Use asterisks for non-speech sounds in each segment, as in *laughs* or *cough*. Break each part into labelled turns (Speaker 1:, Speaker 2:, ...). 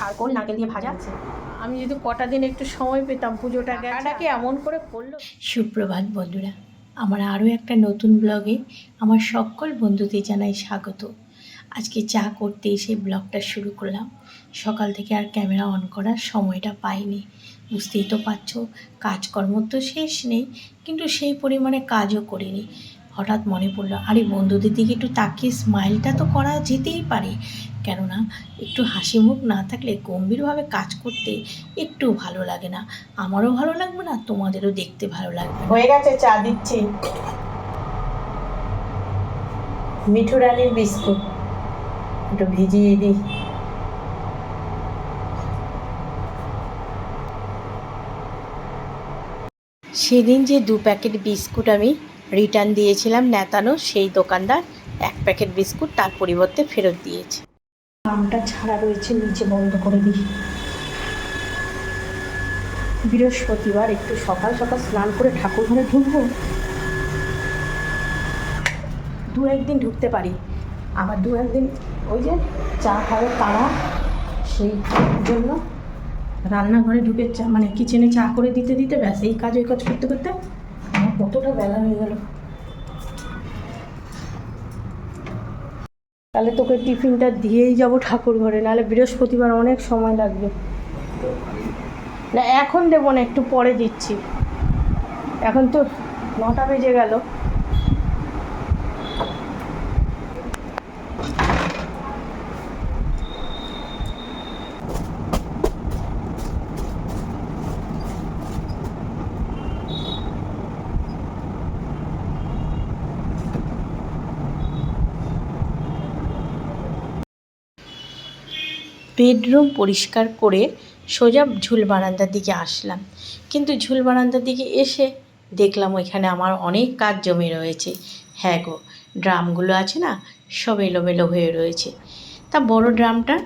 Speaker 1: নারকোল নারকেল দিয়ে ভাজা আছে।
Speaker 2: আমি যদি কটা দিন একটু সময় পেতাম পুজোটা টাকাটাকে এমন করে করল
Speaker 3: সুপ্রভাত বন্ধুরা আমার আরও একটা নতুন ব্লগে আমার সকল বন্ধুদের জানাই স্বাগত। আজকে চা করতে এসে ব্লগটা শুরু করলাম। সকাল থেকে আর ক্যামেরা অন করার সময়টা পাইনি। বুঝতেই তো পারছ কাজকর্ম তো শেষ নেই কিন্তু সেই পরিমাণে কাজও করিনি। হঠাৎ মনে পড়ল আরে বন্ধুদের দিকে একটু তাকিয়ে স্মাইলটা তো করা যেতেই পারে। কেননা একটু হাসি মুখ না থাকলে গম্ভীরভাবে কাজ করতে একটু ভালো লাগে না। আমারও ভালো লাগবে না তোমাদেরও দেখতে ভালো লাগবে
Speaker 2: হয়ে গেছে চা দিচ্ছি। মিঠু রানীর বিস্কুট। একটু ভিজিয়ে দিই।
Speaker 3: সেদিন যে দু প্যাকেট বিস্কুট আমি রিটার্ন দিয়েছিলাম নেতানো সেই দোকানদার এক প্যাকেট বিস্কুট তার পরিবর্তে ফেরত দিয়েছে।
Speaker 1: আমটা ছাড়া রয়েছে, নিচে বন্ধ করে দিই। বৃহস্পতিবার একটু সকাল সকাল স্নান করে ঠাকুর ঘরে ঢুকবো। দু একদিন ঢুকতে পারি। আবার দু একদিন ওই যে চা খাবে তারা সেই জন্য রান্নাঘরে ঢুকে চা মানে কিচেনে চা করে দিতে দিতে ব্যাস, এই কাজ, ওই কাজ করতে করতে আমার কতটা বেলা হয়ে গেল। তাহলে তোকে টিফিনটা দিয়েই যাব ঠাকুর ঘরে, নাহলে বৃহস্পতিবার অনেক সময় লাগবে। না, এখন দেবো না, একটু পরে দিচ্ছি। এখন তো নটা বেজে গেল।
Speaker 3: বেডরুম পরিষ্কার করে সোজা ঝুল বারান্দার দিকে আসলাম। কিন্তু ঝুল বারান্দার দিকে এসে দেখলাম ওইখানে আমার অনেক কাজ জমে রয়েছে। হ্যাঁ গো, ড্রামগুলো আছে না, সব এলোমেলো হয়ে রয়েছে। তা বড় ড্রামটা,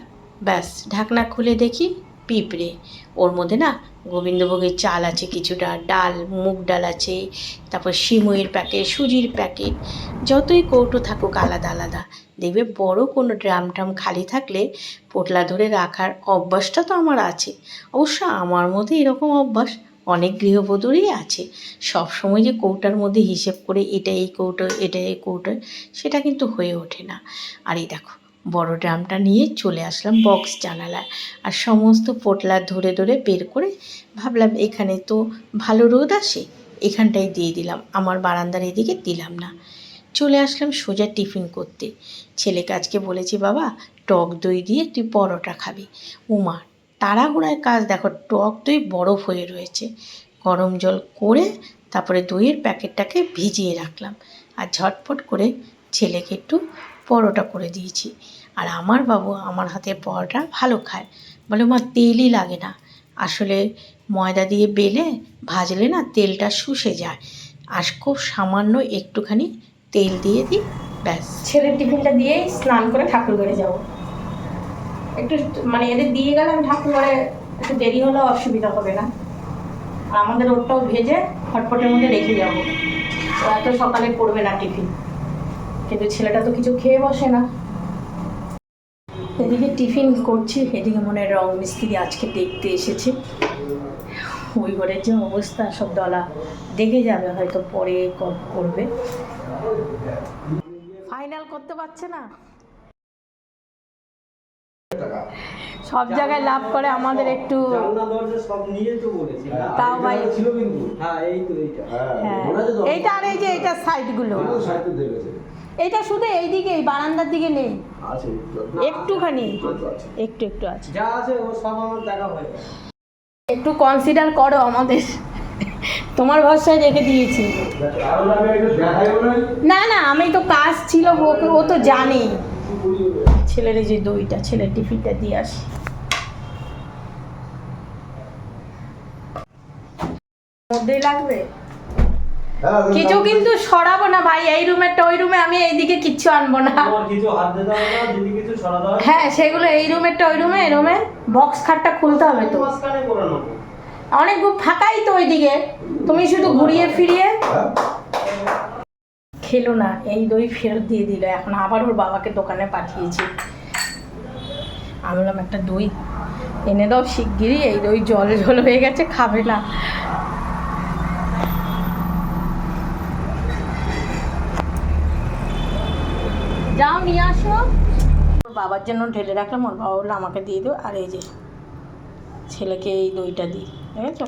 Speaker 3: ব্যাস, ঢাকনা খুলে দেখি পিঁপড়ে। ওর মধ্যে না গোবিন্দভোগের চাল আছে কিছুটা, ডাল, মুগ ডাল আছে, তারপর সিমইয়ের প্যাকেট, সুজির প্যাকেট, যতই কৌটো থাকুক আলাদা আলাদা। দেখবে বড় কোনো ড্রাম ট্রাম খালি থাকলে পোটলা ধরে রাখার অভ্যাসটা তো আমার আছে। অবশ্য আমার মধ্যে এরকম অভ্যাস অনেক গৃহবধূরই আছে। সব সময় যে কৌটার মধ্যে হিসেব করে এটা এই কৌটো, এটা এই কৌটো, সেটা কিন্তু হয়ে ওঠে না। আর এই দেখো, বড় ড্রামটা নিয়ে চলে আসলাম বক্স জানালায়। আর সমস্ত পোটলা ধরে ধরে বের করে ভাবলাম, এখানে তো ভালো রোদ আসে, এখানটায় দিয়ে দিলাম। আমার বারান্দার এদিকে দিলাম না। চলে আসলাম সোজা টিফিন করতে। ছেলেকে আজকে বলেছি, বাবা, টক দই দিয়ে তুই পরোটা খাবি। উমা, তাড়াহুড়ায় কাজ, দেখো, টক দই বরফ হয়ে রয়েছে। গরম জল করে তারপরে দইয়ের প্যাকেটটাকে ভিজিয়ে রাখলাম আর ঝটপট করে ছেলেকে একটু পরোটা করে দিয়েছি। আর আমার বাবু আমার হাতে পরোটা ভালো খায়। বলে, মা, তেলই লাগে না। আসলে ময়দা দিয়ে বেলে, ভাজলে না তেলটা শুষে যায়। আর খুব সামান্য একটুখানি তেল দিয়ে দিই, ব্যাস।
Speaker 1: ছেলের টিফিনটা দিয়েই স্নান করে ঠাকুর ঘরে যাব। একটু মানে এদের দিয়ে গেলে আমি ঠাকুর ঘরে একটু দেরি হলেও অসুবিধা হবে না। আর আমাদের ওরটাও ভেজে ফটফটের মধ্যে রেখে যাব। ও এত সকালে করবে না টিফিন। কিন্তু ছেলেটা তো কিছু খেয়ে বসে না। এদিকে টিফিন করছি, এদিকে মনে হয় রং মিস্ত্রি আজকে দেখতে এসেছে। ওই ঘরের যে অবস্থা, সব দলা দেখে যাবে হয়তো পরে করবে। ফাইনাল করতে পারছে না? সব জায়গায় লাভ করে আমাদের একটু
Speaker 4: জানলা দরজা সব নিয়ে তো বলেছি। না,
Speaker 1: তাও ভাই।
Speaker 4: হ্যাঁ এইটা।
Speaker 1: হ্যাঁ? এইটা আর এই যে এইটা সাইডগুলো এইটা শুধু এইদিকে এই বারান্দার দিকে নেই। একটুখানি। একটু একটু আছে।
Speaker 4: যা আছে ও সব আমার দেখা হয়ে
Speaker 1: একটু কনসিডার করো আমাদের। তোমার ভরসায় রেখে দিয়েছি।
Speaker 4: না
Speaker 1: না, আমি তো কাজ ছিল ওকে ও তো জানে। ছেলের যে দইটা, ছেলের টিফিনটা দিয়ে আসি। মধ্যেই লাগবে? কিছু কিন্তু সরাবো না ভাই, এই রুমেরটা, ওই রুমে আমি এইদিকে কিচ্ছু আনব না। হ্যাঁ সেগুলো এই রুমেরটা, ওই রুমে এই রুমে বক্স খাটটা খুলতে হবে তো। অনেক ফাঁকাই তো ওইদিকে। তুমি শুধু ঘুরিয়ে ফিরিয়ে খেলো না, এই দই ফেরত দিয়ে দিল। এখন আবার ওর বাবাকে দোকানে পাঠিয়েছি। আমি বললাম, একটা দই
Speaker 3: এনে দাও শিগগিরই, এই দই জল জল হয়ে গেছে, খাবে না। যাও, নিয়ে আসো। ওর বাবার জন্য ঢেলে রাখলাম, ওর বাবা বলল, আমাকে দিয়ে দিও। আর এই যে, ছেলেকে এই দইটা দিই। দেখেছ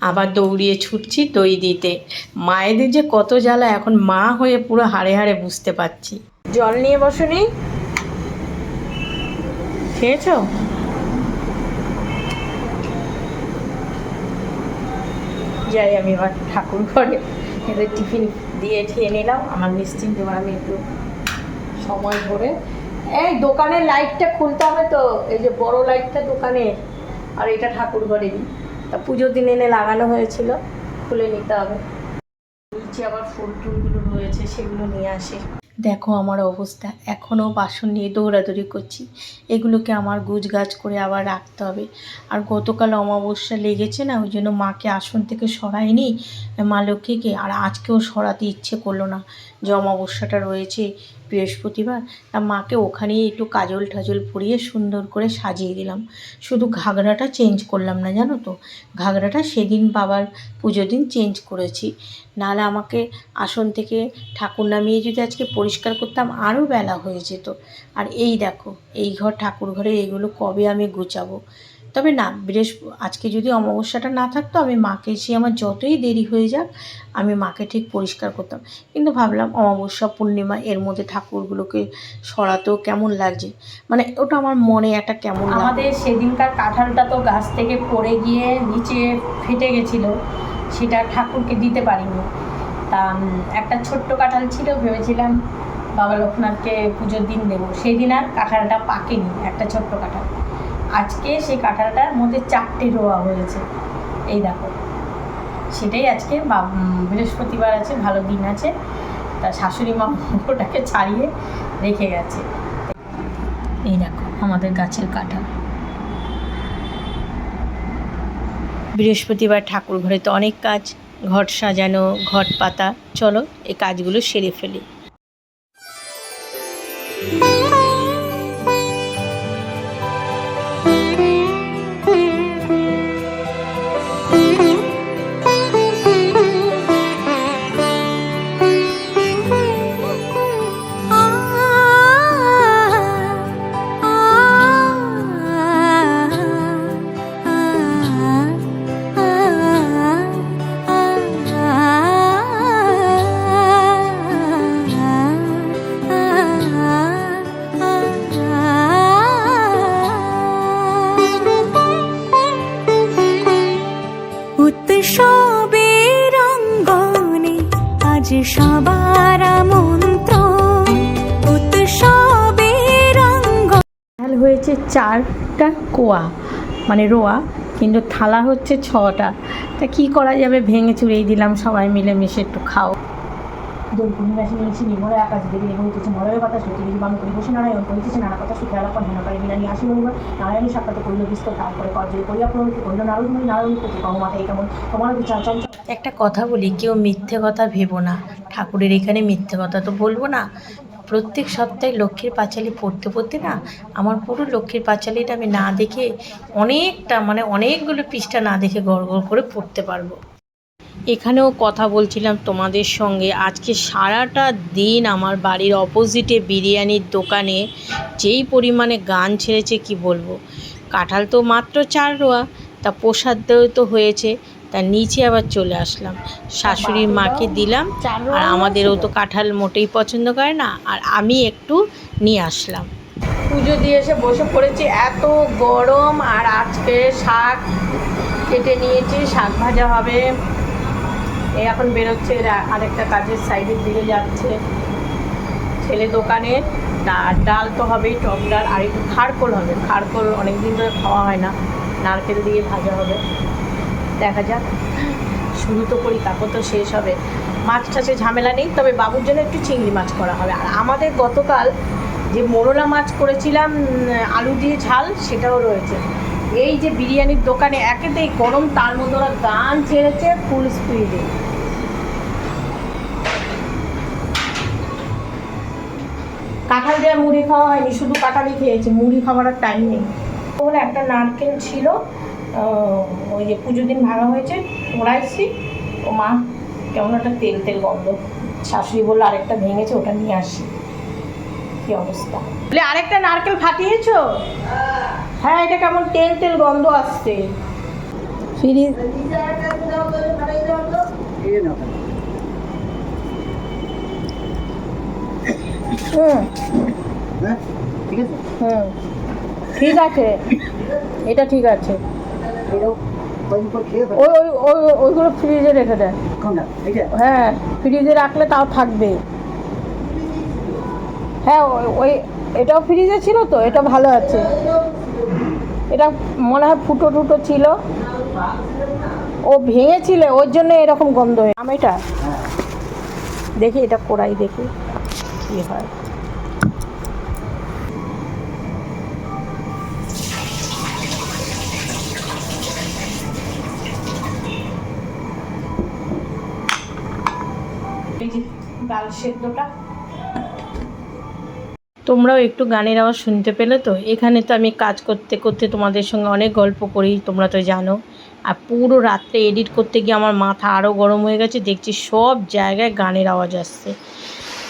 Speaker 5: আবার দৌড়িয়ে ছুটছি দই দিতে। মায়েদের যে কত জ্বালা এখন মা হয়ে পুরো হাড়ে হাড়ে বুঝতে পারছি।
Speaker 3: জল নিয়ে বসো নি। খেয়েছো? যাই আমি এবার ঠাকুর ঘরে এদের টিফিন দিয়ে খেয়ে নিলাম। আমার নিশ্চিন্ত আমি একটু সময় ধরে। এই দোকানের লাইটটা খুলতে হবে তো, এই যে বড় লাইটটা দোকানে। আর এটা ঠাকুর ঘরে দিই তা পুজোর দিন এনে লাগানো হয়েছিল, খুলে নিতে হবে। নিচে আবার ফুল টুলগুলো রয়েছে, সেগুলো নিয়ে আসি।
Speaker 5: দেখো আমার অবস্থা, এখনও বাসন নিয়ে দৌড়াদৌড়ি করছি। এগুলোকে আমার গুছ গাছ করে আবার রাখতে হবে। আর গতকাল অমাবস্যা লেগেছে না, ওই জন্য মাকে আসন থেকে সরাইনি, মা লক্ষ্মীকে। আর আজকেও সরাতে ইচ্ছে করল না। অমাবস্যাটা রয়েছে বৃহস্পতিবার, তা মাকে ওখানেই একটু কাজল টাজল পরিয়ে সুন্দর করে সাজিয়ে দিলাম। শুধু ঘাগরাটা চেঞ্জ করলাম না, জানো তো? ঘাগরাটা সেদিন বাবার পুজো দিন চেঞ্জ করেছি। নাহলে আমাকে আসন থেকে ঠাকুর নামিয়ে যদি আজকে পরিষ্কার করতাম আরও বেলা হয়ে যেত। আর এই দেখো, এই ঘর ঠাকুর ঘরে এগুলো কবে আমি গুছাবো? তবে না বৃহস্প আজকে যদি অমাবস্যাটা না থাকতো, আমি মাকে এসে আমার যতই দেরি হয়ে যাক, আমি মাকে ঠিক পরিষ্কার করতাম। কিন্তু ভাবলাম অমাবস্যা পূর্ণিমা, এর মধ্যে ঠাকুরগুলোকে সরাতেও কেমন লাগছে? মানে ওটা আমার মনে একটা কেমন
Speaker 3: আমাদের সেদিনকার কাঁঠালটা তো গাছ থেকে পড়ে গিয়ে নিচে ফেটে গেছিল, সেটা ঠাকুরকে দিতে পারিনি। তা একটা ছোট্ট কাঁঠাল ছিল, ভেবেছিলাম বাবা লোকনাথকে পুজোর দিন দেবো। সেই দিন আর কাঁঠালটা পাকেনি, একটা ছোট্ট কাঁঠাল। আজকে সেই কাঁঠালটার মধ্যে চারটে রোয়া হয়েছে। এই দেখো। সেটাই আজকে বৃহস্পতিবার আছে, ভালো দিন আছে। তার শাশুড়ি মা ওটাকে ছাড়িয়ে রেখে গেছে। এই দেখো, আমাদের গাছের কাঁঠাল।
Speaker 5: বৃহস্পতিবার ঠাকুর ঘরে তো অনেক কাজ, ঘট সাজানো, ঘট পাতা। চলো, এই কাজগুলো সেরে ফেলি।
Speaker 3: চারটা কোয়া মানে রোয়া কিন্তু থালা হচ্ছে ছটা। তা কি করা যাবে? ভেঙে চুড়েই দিলাম সবাই মিলে মিশে একটু খাও। দোল পূর্ণিমাসী মিলছি নির্মলে আকাশ দেবী হইতেছে কথা সত্যি দেবী বাম করি বসে নারায়ণ করিতেছে নানা কথা সুখে আলাপন হেন করে বিনানি আসি রবিবার নারায়ণী সাক্ষাৎ করিল বিস্তর তার করে কর্জে করিয়া প্রভৃতি করিল নারদমণি নারায়ণ প্রতি কহমাতা এই কেমন? তোমার বিচার চঞ্চল
Speaker 5: একটা কথা বলি কেউ মিথ্যে কথা ভেবো না। ঠাকুরের এখানে মিথ্যে কথা তো বলব না। প্রত্যেক সপ্তাহে লক্ষ্মীর পাঁচালি পড়তে পড়তে না আমার পুরো লক্ষ্মীর পাঁচালিটা আমি না দেখে অনেকটা মানে অনেকগুলো পৃষ্ঠা না দেখে গড় করে পড়তে পারব। এখানেও কথা বলছিলাম তোমাদের সঙ্গে। আজকে সারাটা দিন আমার বাড়ির অপোজিটে বিরিয়ানির দোকানে যেই পরিমাণে গান ছেড়েছে কি বলব? কাঁঠাল তো মাত্র চার রোয়া, তা প্রসাদ তো হয়েছে। তা নিচে আবার চলে আসলাম। শাশুড়ির মাকে দিলাম আর আমাদেরও তো কাঁঠাল মোটেই পছন্দ করে না আর আমি একটু নিয়ে আসলাম।
Speaker 3: পুজো দিয়ে এসে বসে পড়েছি এত গরম আর আজকে শাক কেটে নিয়েছি শাক ভাজা হবে। এই এখন বেরোচ্ছে আরেকটা কাজের সাইডের দিকে যাচ্ছে। ছেলে দোকানে আর ডাল তো হবেই টক ডাল আর একটু খারকোল হবে। খারকোল অনেক দিন ধরে খাওয়া হয় না নারকেল দিয়ে ভাজা হবে। দেখা যাক। শুরু তো করি, তারপর তো শেষ হবে। মাছ টাছে ঝামেলা নেই, তবে বাবুর জন্য একটু চিংড়ি মাছ করা হবে। আর আমাদের গতকাল যে মোরলা মাছ করেছিলাম আলু দিয়ে ঝাল, সেটাও রয়েছে। এই যে বিরিয়ানির দোকানে একেতেই গরম, তার মধ্যে ওরা গান ছেড়েছে ফুল স্পিডে কাঁঠাল দিয়ে মুড়ি খাওয়া হয়নি, শুধু কাঁঠালই খেয়েছি, মুড়ি খাওয়ার টাইম নেই। একটা নারকেল ছিল ওই যে পুজো দিন ভাঙা হয়েছে ওড়াইছি ও মা কেমন একটা তেল তেল গন্ধ। শাশুড়ি বলল আরেকটা ভেঙেছে ওটা নিয়ে আসি। কি অবস্থা? বলে আরেকটা নারকেল ফাটিয়েছো? হ্যাঁ এটা কেমন তেল তেল গন্ধ আসছে। ফ্রিজ হুম। হুম। ঠিক আছে। এটা ঠিক আছে। ওই ওই ওই ওইগুলো ফ্রিজে রেখে দেয়। হ্যাঁ ফ্রিজে রাখলে তাও থাকবে। হ্যাঁ ওই- এটাও ফ্রিজে ছিল তো এটা ভালো আছে। এটা মনে হয় ফুটো টুটো ছিল। ও ভেঙেছিলে ওর জন্য এরকম গন্ধ হয় আমি এটা দেখি এটা কড়াই দেখি কি হয় এই যে ডাল সেদ্ধটা।
Speaker 5: তোমরাও একটু গানের আওয়াজ শুনতে পেলে তো? এখানে তো আমি কাজ করতে করতে তোমাদের সঙ্গে অনেক গল্প করি, তোমরা তো জানো। আর পুরো রাত্রে এডিট করতে গিয়ে আমার মাথা আরও গরম হয়ে গেছে, দেখছি সব জায়গায় গানের আওয়াজ আসছে।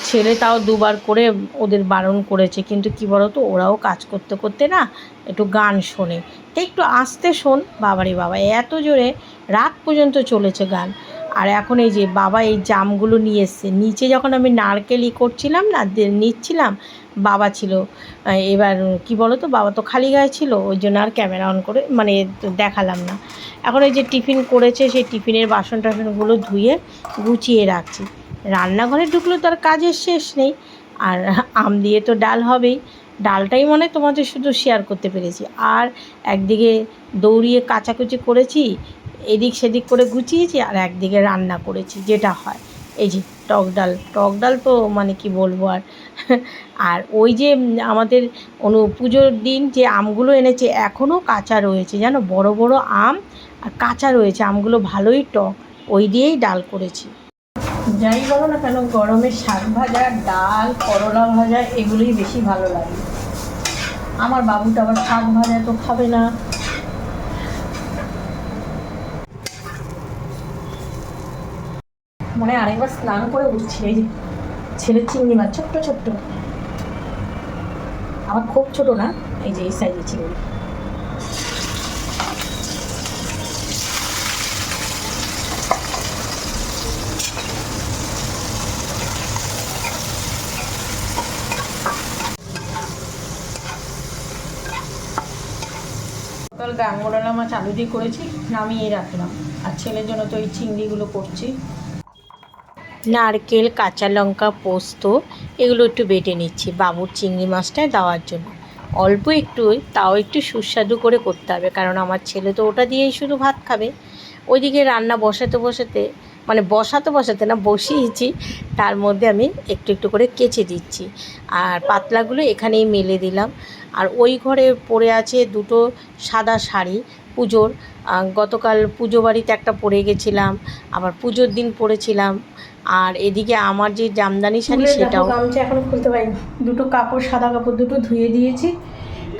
Speaker 5: ছেলে তাও দুবার করে ওদের বারণ করেছে, কিন্তু কি তো ওরাও কাজ করতে করতে না একটু গান শোনে। একটু আসতে শোন, বাবারে বাবা, এত জোরে রাত পর্যন্ত চলেছে গান। আর এখন এই যে বাবা এই জামগুলো নিয়ে এসছে। নিচে যখন আমি নারকেলই করছিলাম না নিচ্ছিলাম, বাবা ছিল। এবার কি বলো তো বাবা তো খালি গায়ে ছিল, ওই জন্য আর ক্যামেরা অন করে মানে দেখালাম না। এখন এই যে টিফিন করেছে, সেই টিফিনের বাসন টাসনগুলো ধুয়ে গুছিয়ে রাখছি। রান্নাঘরে ঢুকলে তো আর কাজের শেষ নেই, আর আম দিয়ে তো ডাল হবেই। ডালটাই মনে তোমাদের শুধু শেয়ার করতে পেরেছি। আর একদিকে দৌড়িয়ে কাচাকুচি করেছি এদিক সেদিক করে গুছিয়েছি আর একদিকে রান্না করেছি, যেটা হয়। এই যে টক ডাল টক ডাল তো মানে কি বলব আর? *laughs* আর ওই যে আমাদের অনু পুজোর দিন যে আমগুলো এনেছে এখনও কাঁচা রয়েছে, জানো? বড় বড় আম আর কাঁচা রয়েছে, আমগুলো ভালোই টক, ওই দিয়েই ডাল করেছি।
Speaker 3: যাই বলো না কেন, গরমে শাক ভাজা, ডাল, করলা ভাজা, এগুলোই বেশি ভালো লাগে। আমার বাবুটা আবার শাক ভাজা তো খাবে না। মনে আরেকবার স্নান করে উঠছি, এই যে ছেলে চিংড়ি মাছ, ছোট্ট ছোট্ট। আমার খুব ছোট না, এই যে এই সাইজে চিংড়ি। সকাল মাছ আলু দিয়ে করেছি, নামিয়ে রাখলাম। আর ছেলের জন্য তো এই চিংড়িগুলো করছি।
Speaker 5: নারকেল, কাঁচা লঙ্কা, পোস্ত, এগুলো একটু বেটে নিচ্ছি। বাবুর চিংড়ি মাছটায় দেওয়ার জন্য। অল্প একটু, তাও একটু সুস্বাদু করে করতে হবে, কারণ আমার ছেলে তো ওটা দিয়েই শুধু ভাত খাবে। ওইদিকে রান্না বসাতে বসাতে মানে বসাতে বসাতে না, বসিয়েছি, তার মধ্যে আমি একটু একটু করে কেচে দিচ্ছি। আর পাতলাগুলো এখানেই মেলে দিলাম। আর ওই ঘরে পড়ে আছে দুটো সাদা শাড়ি, পুজোর। গতকাল পুজো বাড়িতে একটা পরে গেছিলাম, আবার পুজোর দিন পরেছিলাম আর এদিকে আমার যে জামদানি শাড়ি সেটাও
Speaker 3: গামছা এখনও খুলতে পারিনি। দুটো কাপড় সাদা কাপড় দুটো ধুয়ে দিয়েছি।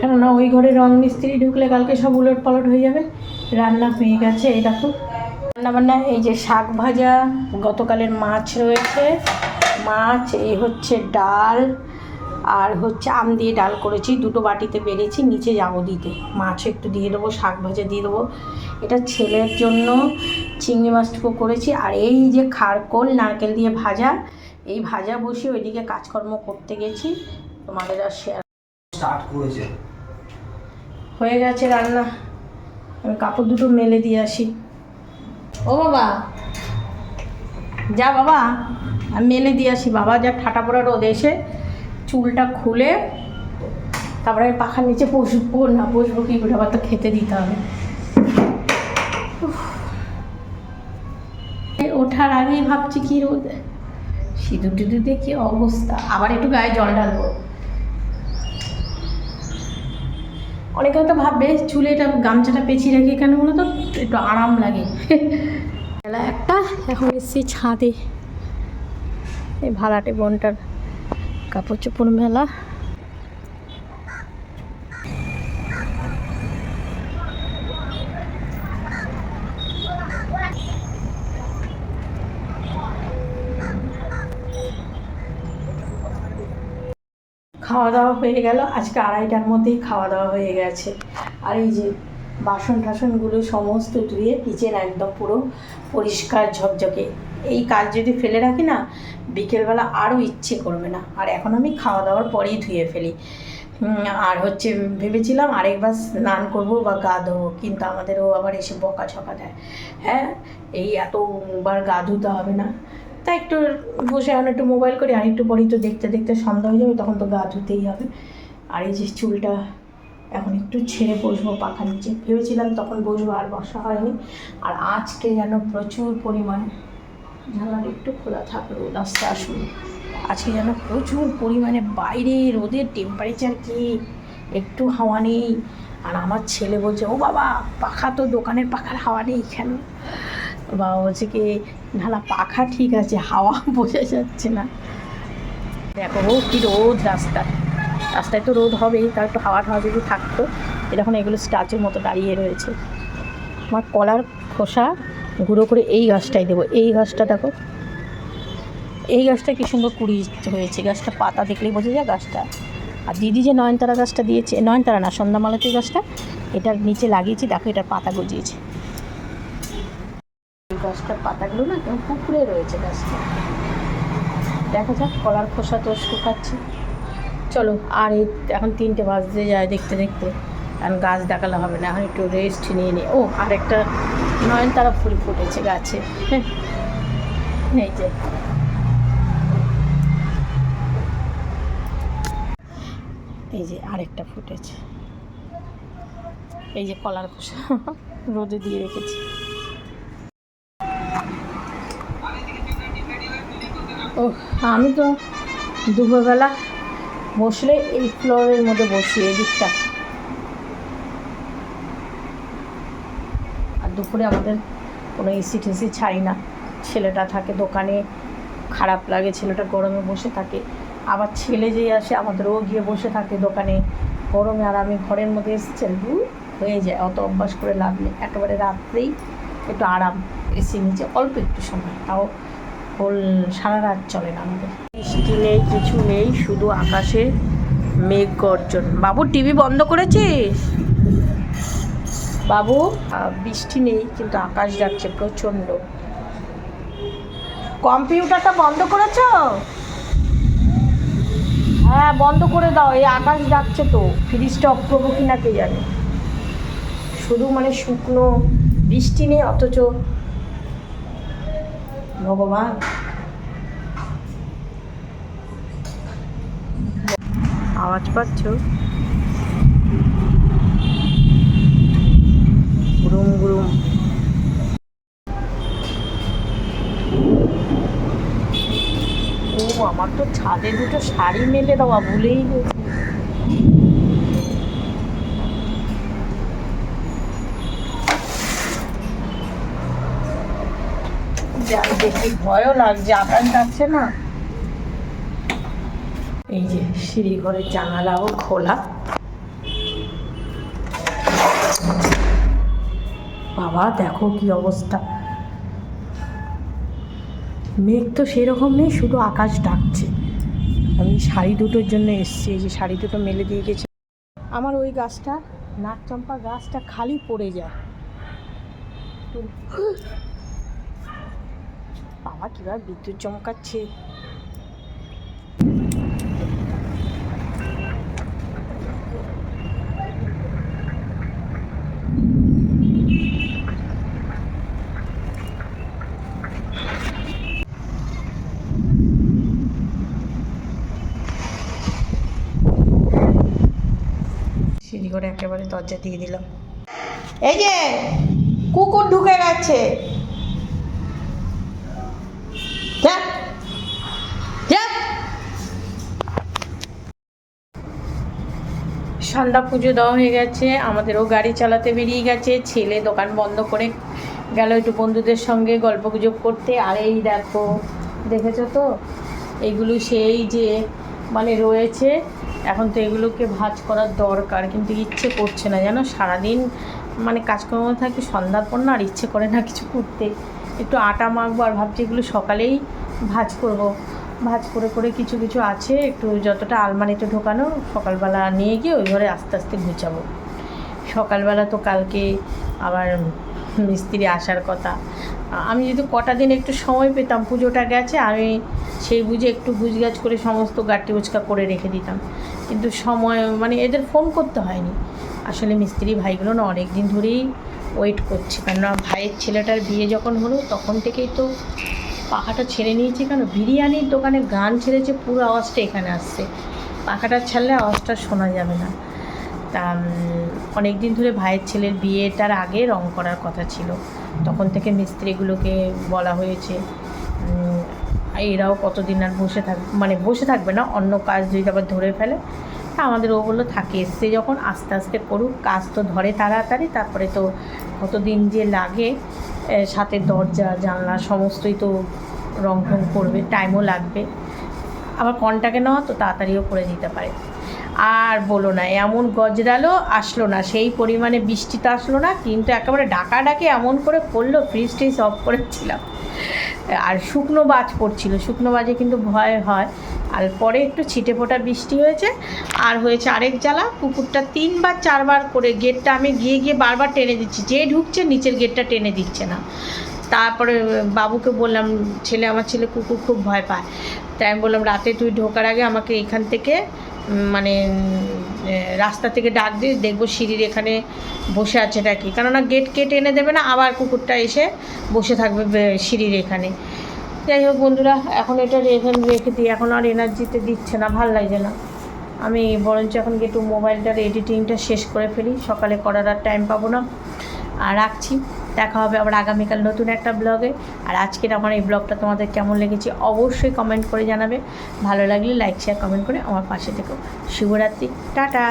Speaker 3: কেননা ওই ঘরে রং মিস্ত্রি ঢুকলে কালকে সব উলট পালট হয়ে যাবে। রান্না হয়ে গেছে এই দেখো। রান্না বান্না এই যে শাক ভাজা গতকালের মাছ রয়েছে। মাছ এই হচ্ছে ডাল আর হচ্ছে আম দিয়ে ডাল করেছি। দুটো বাটিতে বেড়েছি নিচে যাব দিতে। মাছ একটু দিয়ে দেবো শাক ভাজা দিয়ে দেবো। এটা ছেলের জন্য। চিংড়ি মাছটুকু করেছি। আর এই যে খারকোল নারকেল দিয়ে ভাজা এই ভাজা বসে ওইদিকে কাজকর্ম করতে গেছি। তোমাদের আর শেয়ার
Speaker 4: স্টার্ট করেছে।
Speaker 3: হয়ে গেছে রান্না। আমি কাপড় দুটো মেলে দিয়ে আসি। ও বাবা! যা বাবা! আমি মেলে দিয়ে আসি। বাবা যা ঠাটা পড়া রোদ এসে চুলটা খুলে তারপরে আমি পাখার নিচে বসবো না বসবো কি করে? আবার তো খেতে দিতে হবে। ওঠার আগেই ভাবছি কি রোদ। সিঁদুর টিদুর কি অবস্থা? আবার একটু গায়ে জল ঢালবো। অনেকে হয়তো ভাববে, চুলে এটা গামছাটা পেঁচিয়ে রাখি কেন বলো তো? একটু আরাম লাগে। বেলা একটা, এখন এসেছি ছাদে। এই ভাড়াটে বোনটার
Speaker 5: কাপড় চোপড় মেলা।
Speaker 3: খাওয়া দাওয়া হয়ে গেল। আজকে আড়াইটার মধ্যেই খাওয়া দাওয়া হয়ে গেছে। আর এই যে বাসন টাসনগুলো সমস্ত ধুয়ে কিচেন একদম পুরো পরিষ্কার, ঝকঝকে। এই কাজ যদি ফেলে রাখি না, বিকেলবেলা আরও ইচ্ছে করবে না। আর এখন আমি খাওয়া দাওয়ার পরেই ধুয়ে ফেলি। আর হচ্ছে ভেবেছিলাম আরেকবার স্নান করব বা গা ধোবো, কিন্তু আমাদেরও আবার এসে বকা ছকা দেয়। হ্যাঁ এই এতবার গা ধুতে হবে না। তাই একটু বসে এখন একটু মোবাইল করি, আর একটু পরেই তো দেখতে দেখতে সন্ধ্যা হয়ে যাবে, তখন তো গা ধুতেই হবে। আর এই যে চুলটা এখন একটু ছেড়ে বসবো পাখা নিচে। ভেবেছিলাম তখন বসবো, আর বসা হয়নি। আর আজকে যেন প্রচুর পরিমাণে জানলার একটু খোলা থাক রোদ আসতে আসুন। আজকে যেন প্রচুর পরিমাণে বাইরে রোদের টেম্পারেচার কি, একটু হাওয়া নেই। আর আমার ছেলে বলছে, ও বাবা, পাখা তো দোকানের পাখার হাওয়া নেই কেন? বাবা বলছে কি, না পাখা ঠিক আছে, হাওয়া *laughs* বোঝা যাচ্ছে না। দেখো কি রোদ রাস্তায়। রাস্তায় তো রোদ হবেই তার একটু হাওয়া ঠাওয়া যদি থাকতো এরকম এগুলো স্ট্যাচুর মতো দাঁড়িয়ে রয়েছে। আমার কলার খোসা গুঁড়ো করে এই গাছটাই দেবো। এই গাছটা দেখো, এই গাছটা কি সুন্দর কুড়ি হয়েছে। গাছটা পাতা দেখলেই বোঝা যায় গাছটা। আর দিদি যে নয়নতারা গাছটা দিয়েছে, নয়নতারা না, সন্ধ্যামালতী গাছটা, এটার নিচে লাগিয়েছি, দেখো এটার পাতা গজিয়েছে। গাছটার পাতাগুলো না কেমন পুকুরে রয়েছে গাছটা দেখা যাক, কলার খোসা তো শুকাচ্ছে। চলো, আর এই এখন তিনটে বাজতে যায় দেখতে দেখতে। কারণ গাছ দেখালে হবে না, এখন একটু রেস্ট নিয়ে নিই ও, আর একটা নয়নতারা ফুল ফুটেছে গাছে। *laughs* এই যে। এই যে আরেকটা ফুটেছে। এই যে কলার খোসা, *laughs* রোদে দিয়ে রেখেছি। ও আমি তো দুপুরবেলা বসলে এই ফ্লোরের মধ্যে বসি এদিকটা আর দুপুরে আমাদের কোনো এসি টেসি ছাড়ি না। ছেলেটা থাকে দোকানে, খারাপ লাগে, ছেলেটা গরমে বসে থাকে। আবার ছেলে যেই আসে, আমাদেরও গিয়ে বসে থাকে দোকানে। গরমে আর আমি ঘরের মধ্যে এসেছি হয়ে যায়, অত অভ্যাস করে লাভ নেই। একেবারে রাত্রেই একটু আরাম, এসি নিচে অল্প একটু সময়, তাও হোল সারা রাত চলে আমাদের। বৃষ্টি নেই, কিছু নেই, শুধু আকাশে মেঘ গর্জন। বাবু, টিভি বন্ধ করেছিস? বাবু বৃষ্টি নেই, কিন্তু আকাশ যাচ্ছে প্রচণ্ড। কম্পিউটারটা বন্ধ করেছ? হ্যাঁ বন্ধ করে দাও, এই আকাশ যাচ্ছে তো। ফ্রিজটা অফ করব কি না কে জানে। শুধু মানে শুকনো বৃষ্টি নেই, অথচ ভগবান। আওয়াজ পাচ্ছ? গুরুম গুরুম। ও, আমার তো ছাদে দুটো শাড়ি মেলে দেওয়া, ভুলেই গেছি। ভয়ও লাগছে, আকাশ যাচ্ছে না। এই যে সিঁড়ি ঘরের জানালাও খোলা। বাবা, দেখো কি অবস্থা। মেঘ তো সেরকম নেই, শুধু আকাশ ডাকছে। আমি শাড়ি দুটোর জন্য এসছি, এই যে শাড়ি দুটো মেলে দিয়ে গেছি। আমার ওই গাছটা নাকচম্পা গাছটা খালি পড়ে যায়। বাবা কীভাবে বিদ্যুৎ চমকাচ্ছে? সিঁড়ি করে একেবারে দরজা দিয়ে দিলাম। এই যে কুকুর ঢুকে গেছে। সন্ধ্যা পুজো দেওয়া হয়ে গেছে, আমাদেরও গাড়ি চালাতে বেরিয়ে গেছে, ছেলে দোকান বন্ধ করে গেল একটু বন্ধুদের সঙ্গে গল্প গুজব করতে। আর এই দেখো, দেখেছ তো? এগুলো সেই যে মানে রয়েছে, এখন তো এগুলোকে ভাজ করার দরকার, কিন্তু ইচ্ছে করছে না যেন সারাদিন মানে কাজকর্ম থাকে, সন্ধ্যার পর না আর ইচ্ছে করে না কিছু করতে। একটু আটা মাখবো আর ভাবছি এগুলো সকালেই ভাজ করব। ভাজ করে করে কিছু কিছু আছে, একটু যতটা আলমারিতে ঢোকানো, সকালবেলা নিয়ে গিয়ে ওই ঘরে আস্তে আস্তে গুছাবো। সকালবেলা তো কালকে আবার মিস্ত্রি আসার কথা। আমি যদি কটা দিন একটু সময় পেতাম, পুজোটা গেছে, আমি সেই বুঝে একটু গুজগাছ করে সমস্ত গাটি উচকা করে রেখে দিতাম। কিন্তু সময় মানে এদের ফোন করতে হয়নি। আসলে মিস্ত্রি ভাইগুলো না অনেক দিন ধরেই ওয়েট করছে। কেননা ভাইয়ের ছেলেটার বিয়ে যখন হলো, তখন থেকেই তো পাখাটা ছেড়ে নিয়েছি কেন? বিরিয়ানির দোকানে গান ছেড়েছে, পুরো আওয়াজটা এখানে আসছে। পাখাটা ছাড়লে আওয়াজটা শোনা যাবে না। তা অনেক দিন ধরে ভাইয়ের ছেলের বিয়েটার আগে রং করার কথা ছিল। তখন থেকে মিস্ত্রিগুলোকে বলা হয়েছে এরাও কতদিন আর বসে থাক মানে বসে থাকবে না, অন্য কাজ যদি আবার ধরে ফেলে তা আমাদের ওগুলো থাকে। এসছে যখন আস্তে আস্তে করুক, কাজ তো ধরে তাড়াতাড়ি, তারপরে তো কতদিন যে লাগে সাথে দরজা, জানলা, সমস্তই তো রং টং করবে টাইমও লাগবে। আবার কন্টাকে নেওয়া তো তাড়াতাড়িও করে দিতে পারে। আর বলো না, এমন গজরালো আসলো না, সেই পরিমাণে বৃষ্টি তো আসলো না, কিন্তু একেবারে ডাকা ডাকে এমন করে করল ফ্রিজ ট্রিজ অফ করেছিলাম। আর শুকনো বাজ পড়ছিল, শুকনো বাজে কিন্তু ভয় হয়। আর পরে একটু ছিটে ফোটা বৃষ্টি হয়েছে, আর হয়েছে আরেক জ্বালা কুকুরটা তিনবার, চারবার করে গেটটা আমি গিয়ে গিয়ে বারবার টেনে দিচ্ছি, যে ঢুকছে নিচের গেটটা টেনে দিচ্ছে না। তারপরে বাবুকে বললাম, ছেলে, আমার ছেলে কুকুর খুব ভয় পায়। তাই আমি বললাম, রাতে তুই ঢোকার আগে আমাকে এখান থেকে মানে রাস্তা থেকে ডাক দিয়ে দেখব সিঁড়ির এখানে বসে আছে কি কেননা গেট কেটে এনে দেবে না, আবার কুকুরটা এসে বসে থাকবে সিঁড়ির এখানে। যাই হোক বন্ধুরা, এখন এটা রেখে রেখে দিই। এখন আর এনার্জিতে দিচ্ছে না, ভালো লাগছে না। আমি বরঞ্চ এখন একটু মোবাইলটার এডিটিংটা শেষ করে ফেলি। সকালে করার আর টাইম পাবো না। আর রাখছি। দেখা হবে আবার আগামীকাল নতুন একটা ব্লগে। আর আজকের আমার এই ব্লগটা তোমাদের কেমন লেগেছে অবশ্যই কমেন্ট করে জানাবে। ভালো লাগলে লাইক শেয়ার কমেন্ট করে আমার পাশে থেকো। শিবরাত্রি টাটা!